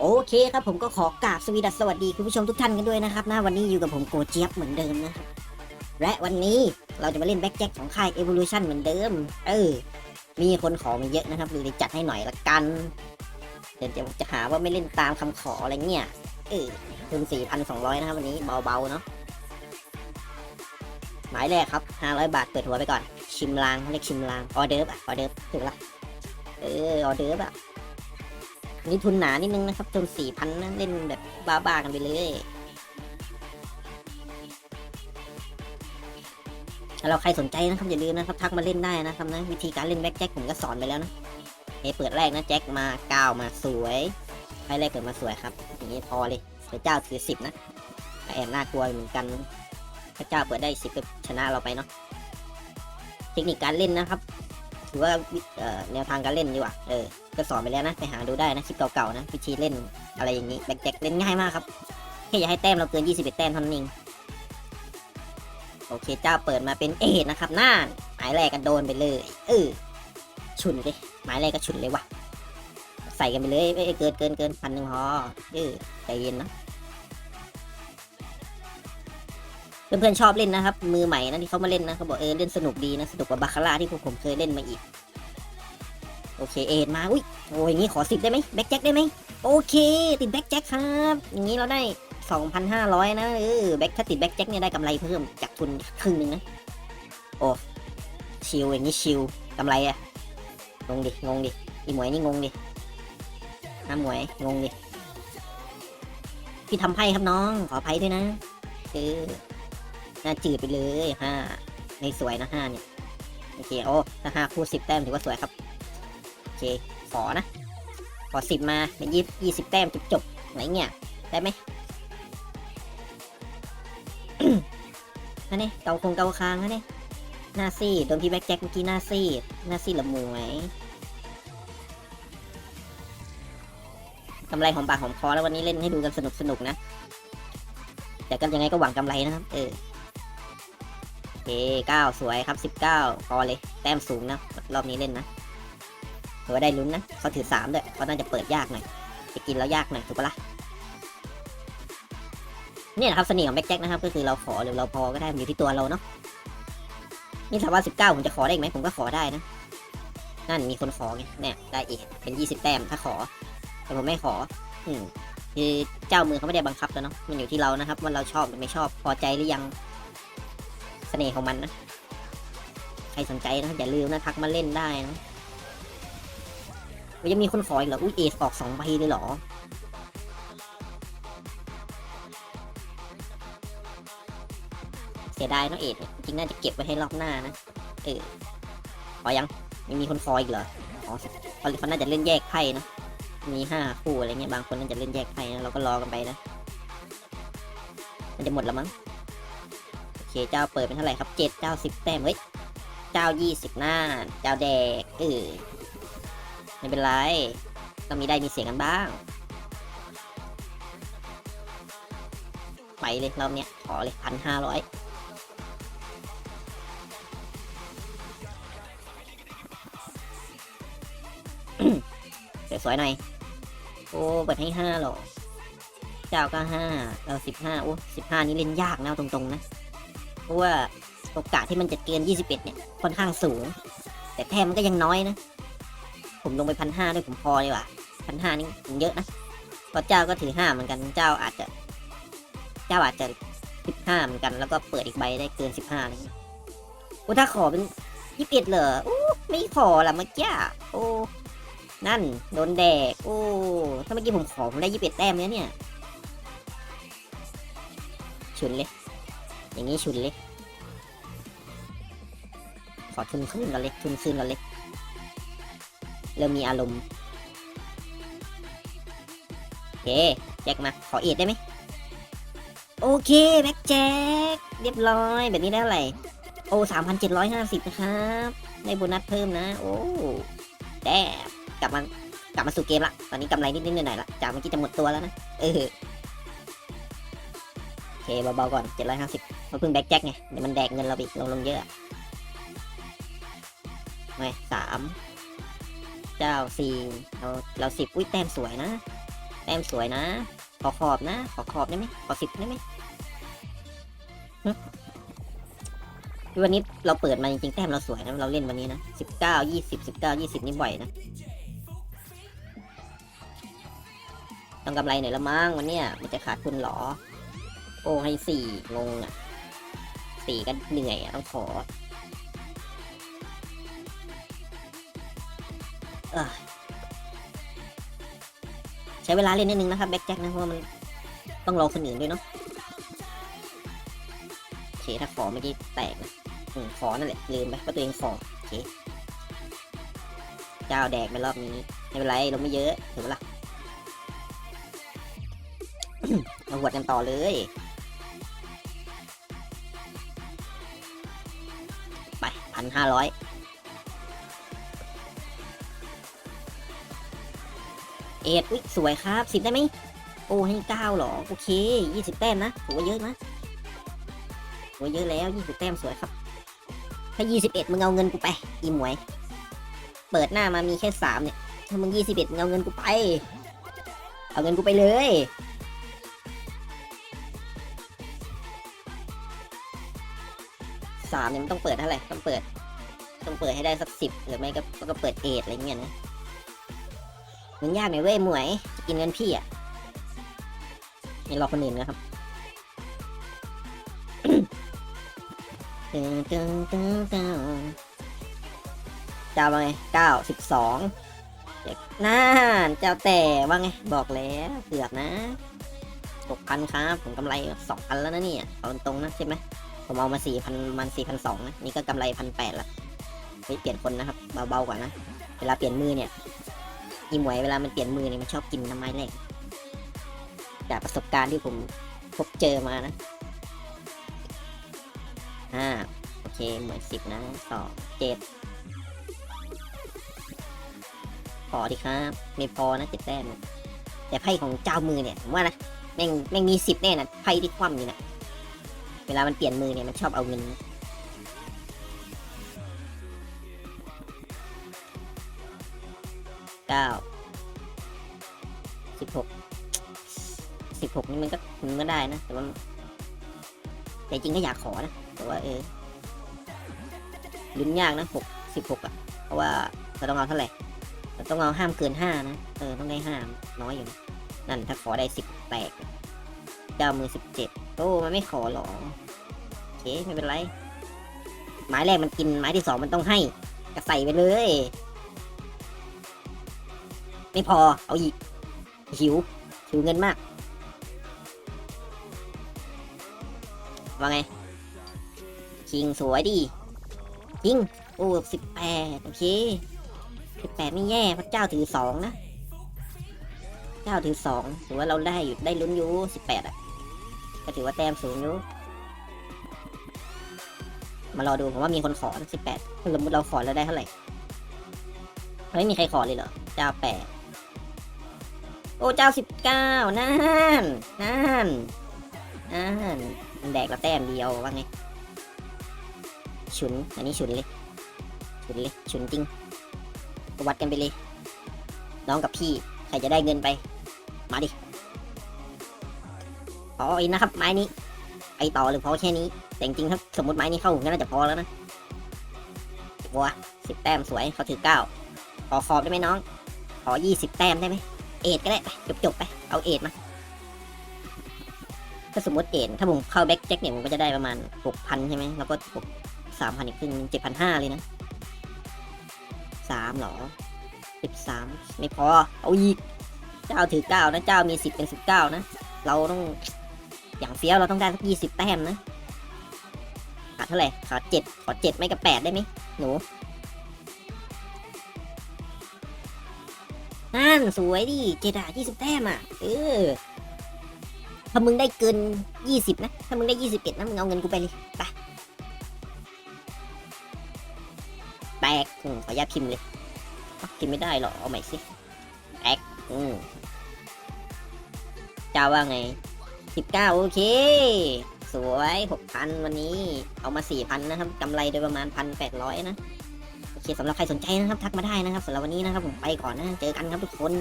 โอเคครับผมก็ขอกราบสวีดัสสวัสดีคุณผู้ชมทุกท่านกันด้วยนะครับนะวันนี้อยู่กับผมโกเจี๊ยบเหมือนเดิมนะครับและวันนี้เราจะมาเล่นแบ็กแจ็คของค่าย Evolution เหมือนเดิม เออ มีคนขอมาเยอะนะครับเลยจัดให้หน่อยละกัน เดี๋ยวจะหาว่าไม่เล่นตามคำขออะไรเงี้ย เออทุน4,200 นะครับวันนี้เบาๆเนาะหมายแรกครับ 500 บาทเปิดหัวไปก่อน ชิมลางเรียกชิมลางออเดิร์ฟอะออเดิร์ฟถูกละเออออเดิร์ฟอะ นี่ทุนหนานิดนึงนะครับทุนสี่พันนะเล่นแบบบ้าๆกันไปเลยถ้าเราใครสนใจนะครับอย่าลืมนะครับทักมาเล่นได้นะครับนะวิธีการเล่นแบ็คแจ็คผมก็สอนไปแล้วนะเฮ้เปิดแรกนะแจ็คมาเก้ามาสวยให้แรกเปิดมาสวยครับอย่างนี้พอเลยพระเจ้าถือสิบนะแอบน่ากลัวเหมือนกันพระเจ้าเปิดได้สิบก็ชนะเราไปเนาะเทคนิคการเล่นนะครับ ถือว่าแนวทางการเล่นดีกว่าเออก็สอนไปแล้วนะ ไปหาดูได้นะคลิปเก่าๆนะวิธีเล่นอะไรอย่างนี้แบ็คแจ็คเล่นง่ายมากครับแค่อย่าให้แต้มเราเกิน 21 แต้มเท่านั้นเองโอเคเจ้าเปิดมาเป็นเอทนะครับน่านหมายแรกก็โดนไปเลยเออฉุนเลยหมายแรกก็ฉุนเลยวะใส่กันไปเลยเอ้ยเกินเกินเกินพันหนึ่งพอเออใจเย็นนะ เพื่อนๆชอบเล่นนะครับ มือใหม่นะที่เขามาเล่นนะเขาบอกเออเล่นสนุกดีนะสนุกกว่าบาคาร่าที่พวกผมเคยเล่นมาอีก โอเคเอ็ดมาอุ้ยโอ้ยอย่างงี้ขอสิบได้ไหมแบ็กแจ็คได้ไหมโอเค ติดแบ็กแจ็คครับอย่างงี้เราได้สองพันห้าร้อยนะเออแบ็กถ้าติดแบ็กแจ็คเนี่ยได้กำไรเพิ่มจากทุนครึ่งหนึ่งนะโอ้ชิลอย่างงี้ชิลกำไรอะงงดิงงดิอีหมวยนี่งงดิน้าหมวยงงดิพี่ทำไพ่ครับน้องขออภัยด้วยนะเอ อน่าจืดไปเลยห้าไม่สวยนะห้าเนี่ยโอเคโอ้ถ้าห้าคู่สิบแต้มถือว่าสวยครับโอเคขอนะขอสิบมาเป็นยี่ยี่สิบแต้มจบจบไหนเงี้ยได้ไหมนั่นนี่เกาคงเกาคางนะนี่หน้าซีดโดนพี่แบ็กแจ็คเมื่อกี้หน้าซีดหน้าซีดละหมวยกำไรหอมปากหอมคอแล้ววันนี้เล่นให้ดูกันสนุกสนุกนะ แต่ก็ยังไงก็หวังกำไรนะครับ เออ เคเก้าสวยครับสิบเก้าพอเลย แต้มสูงนะ รอบนี้เล่นนะถือว่าได้ลุ้นนะเขาถือสามด้วยเขาน่าจะเปิดยากหน่อย จะกินแล้วยากหน่อยถูกปะล่ะนี่นะครับเสน่ห์ของแบ็กแจ็คนะครับ ก็คือเราขอหรือเราพอก็ได้มันอยู่ที่ตัวเราเนาะนี่ถามว่าสิบเก้าผมจะขอได้อีกไหมผมก็ขอได้นะ นั่นมีคนขอไงเนี่ยได้อีกเป็นยี่สิบแต้มถ้าขอ แต่ผมไม่ขอ อืมคือเจ้ามือเขาไม่ได้บังคับแล้วเนาะมันอยู่ที่เรานะครับ ว่าเราชอบหรือไม่ชอบพอใจหรือยัง เสน่ห์ของมันนะ ใครสนใจนะ อย่าลืมนะทักมาเล่นได้นะยังมีคนขออีกเหรอ อุ้ยเอสออกสองใบเลยเหรอ เสียดายเนอะเอสจริงน่าจะเก็บไว้ให้รอบหน้านะ เออขอยังยังมีคนขออีกเหรอ อ๋อเขาเขาน่าจะเล่นแยกไพ่นะ มีห้าคู่อะไรเงี้ย บางคนน่าจะเล่นแยกไพ่นะ เราก็รอกันไปนะ มันจะหมดแล้วมั้ง เคเจ้าเปิดเป็นเท่าไหร่ครับเจ็ดเจ้าสิบแต้มเฮ้ยเจ้ายี่สิบหน้า เจ้าแดกเออไม่เป็นไรต้องมีได้มีเสียงกันบ้าง ไปเลยรอบเนี้ยขอเลยพันห้าร้อยสวยๆหน่อย โอ้เปิดให้ห้าหรอ เจ้าก็ห้าเราสิบห้าโอ้สิบห้านี้เล่นยากนะเอาตรงๆนะ เพราะว่าโอกาสที่มันจะเกินยี่สิบเอ็ดเนี่ย ค่อนข้างสูง แต่แต้มมันก็ยังน้อยนะ ผมลงไปพันห้าด้วยผมพอดีกว่าพันห้านี่ผมเยอะนะเพราะเจ้าก็ถือห้าเหมือนกันเจ้าอาจจะ เจ้าอาจจะสิบห้าเหมือนกัน แล้วก็เปิดอีกใบได้เกินสิบห้าเลยโอ้ถ้าขอเป็นยี่สิบเอ็ดเหรอโอ้ไม่ขอละเมื่อกี้โอ้นั่นโดนแดกโอ้ถ้าเมื่อกี้ผมขอผมได้ยี่สิบแต้มแล้วเนี่ยฉุนเลย อย่างนี้ฉุนเลยขอทุนขึ้นกันเลยทุนขึ้นกันเลยเริ่มมีอารมณ์โอเคแจ็คมา ขอเอ็ดได้ไหม โอเคแบ็คแจ็คเรียบร้อย แบบนี้ได้เท่าไหร่โอ้สามพันเจ็ดร้อยห้าสิบนะครับ ได้โบนัสเพิ่มนะ โอ้แดบกลับมากลับมาสู่เกมละ ตอนนี้กำไรนิดๆหน่อยๆละจากเมื่อกี้จะหมดตัวแล้วนะ เออโอเคเบาๆก่อนเจ็ดร้อยห้าสิบ เพราเพิ่งแบ็คแจ็คไงเดี๋ยวมันแดกเงินเราอีกลงลงเยอะไงสามเจ้าสี่เราเราสิบอุ้ยแต้มสวยนะ แต้มสวยนะ ขอขอบนะ ขอขอบได้ไหมขอสิบได้ไหมวันนี้เราเปิดมาจริงๆแต้มเราสวยนะ เราเล่นวันนี้นะสิบเก้ายี่สิบสิบเก้ายี่สิบนี่บ่อยนะต้องกำไรหน่อยละมั้งวันเนี้ยมันจะขาดทุนหรอ โอ้ให้สี่งงอะ สีก็เหนื่อยอะต้องขอใช้เวลาเล่นนิดนึงนะครับแบ็กแจ็คนะเพราะมันต้องรอคนอื่นด้วยเนาะโอเคถ้าขอเมื่อกี้แตกนะอืมขอนั่นแหละลืมไปว่าตัวเองขอโอเคเจ้าแดกไปรอบนี้ไม่เป็นไรเราไม่เยอะถือว่าล่ะมาหวดกันต่อเลย ห้าร้อยเอ็ดอุ๊ยสวยครับสิบได้ไหมโอ้ให้เก้าหรอ โอเคยี่สิบแต้มนะถือว่าเยอะนะถือว่าเยอะแล้วยี่สิบแต้มสวยครับ ถ้ายี่สิบเอ็ดมึงเอาเงินกูไปอีหมวย เปิดหน้ามามีแค่สามเนี่ย ถ้ามึงยี่สิบเอ็ดมึงเอาเงินกูไป เอาเงินกูไปเลยสามเนี่ยมันต้องเปิดเท่าไหร่ต้องเปิด ต้องเปิดให้ได้สักสิบหรือไม่ก็ก็เปิดเอทอะไรเงี้ยนะมันยากหน่อยเว้ยหมวยจะกินเงินพี่อะนี่รอคนอื่นนะครับตึงตึงตึงตึงเจ้าว่าไงเก้าสิบสองน่าเจ้าแต่ว่าไง บอกแล้วเกือบนะหกพันครับ ผมกำไรสองพันแล้วนะเนี่ยเอาตรงนะใช่ไหมผมเอามาสี่พันมันสี่พันสองนะ นี่ก็กำไรพันแปดละ ไปเปลี่ยนคนนะครับ เบาๆกว่านะ เวลาเปลี่ยนมือเนี่ยอีหมวยเวลามันเปลี่ยนมือเนี่ยมันชอบกินน้ำไม้แรกจากประสบการณ์ที่ผมพบเจอมานะอ่าโอเคหมวยสิบนะต่อเจ็ดพอดีครับไม่พอนะเจ็ดแต้มแต่ไพ่ของเจ้ามือเนี่ยผมว่านะแม่งแม่งมีสิบแน่นะไพ่ที่คว่ำนี่นะเวลามันเปลี่ยนมือเนี่ยมันชอบเอาเงิน เก้าสิบหกสิบหกนี่มันก็มันก็ได้นะ แต่ว่าแต่จริงก็อยากขอนะ แต่ว่าเออลุ้นยากนะหกสิบหกอะ เพราะว่าเราต้องเอาเท่าไหร่เราต้องเอาห้ามเกินห้านะ เออ ต้องได้ห้าน้อยอยู่นะนั่นถ้าขอได้สิบแตกเจ้ามือสิบเจ็ดโอ้มันไม่ขอหรอโอเคไม่เป็นไรไม้แรกมันกินไม้ที่สองมันต้องให้ก็ใส่ไปเลย ไม่พอเอาอีก หิว หิวเงินมาก ว่าไง คิงสวยดีคิง โอ้สิบแปดโอเคสิบแปดไม่แย่พระเจ้าถือสองนะเจ้าถือสองถือว่าเราได้อยู่ได้ลุ้นอยู่สิบแปดอะ ก็ถือว่าแต้มสูงอยู่มารอดูผมว่ามีคนขอสิบแปดสมมติเราขอแล้วได้เท่าไหร่ไม่มีใครขอเลยเหรอเจ้าแปด โอ้เจ้าสิบเก้านั่นนั่นนั่นมันแดกละแต้มเดียวว่าไงฉุนอันนี้ฉุนเลยฉุนเลยฉุนจริงก็วัดกันไปเลย น้องกับพี่ใครจะได้เงินไป มาดิพออีกนะครับ ไม้นี้ไปต่อหรือพอแค่นี้ แต่จริงๆถ้าสมมติไม้นี้เข้าก็น่าจะพอแล้วนะวัวสิบแต้มสวยเขาถือเก้าขอขอบได้ไหมน้อง ขอยี่สิบแต้มได้ไหม เอ็ดก็ได้ไปจบๆไป เอาเอ็ดมา ถ้าสมมติเอ็ดถ้าผมเข้าแบ็กแจ็คเนี่ยผมก็จะได้ประมาณหกพันใช่ไหมแล้วก็หกสามพันอีกครึ่งเจ็ดพันห้าเลยนะสามหรอสิบสามไม่พอ เอาอีก เจ้าถือเก้านะเจ้ามีสิบเป็นสิบเก้านะ เราต้องอย่างเฟี้ยวเราต้องได้สักยี่สิบแต้มนะขาดเท่าไหร่ขาดเจ็ดขอเจ็ดไม่กับแปดได้ไหมหนู นั่นสวยดิเจดอะยี่สิบแต้มอะ เออ ถ้ามึงได้เกินยี่สิบนะ ถ้ามึงได้ยี่สิบเอ็ดนะ มึงเอาเงินกูไปเลยไปแตกอืมขออนุญาตพิมพ์เลยพิมพ์ไม่ได้หรอ เอาใหม่สิแตกอืมจ้าว่าไงสิบเก้าโอเค สวยหกพันวันนี้ เอามาสี่พันนะครับกำไรโดยประมาณพันแปดร้อยนะ สำหรับใครสนใจนะครับทักมาได้นะครับสำหรับวันนี้นะครับผมไปก่อนนะเจอกันครับทุกคน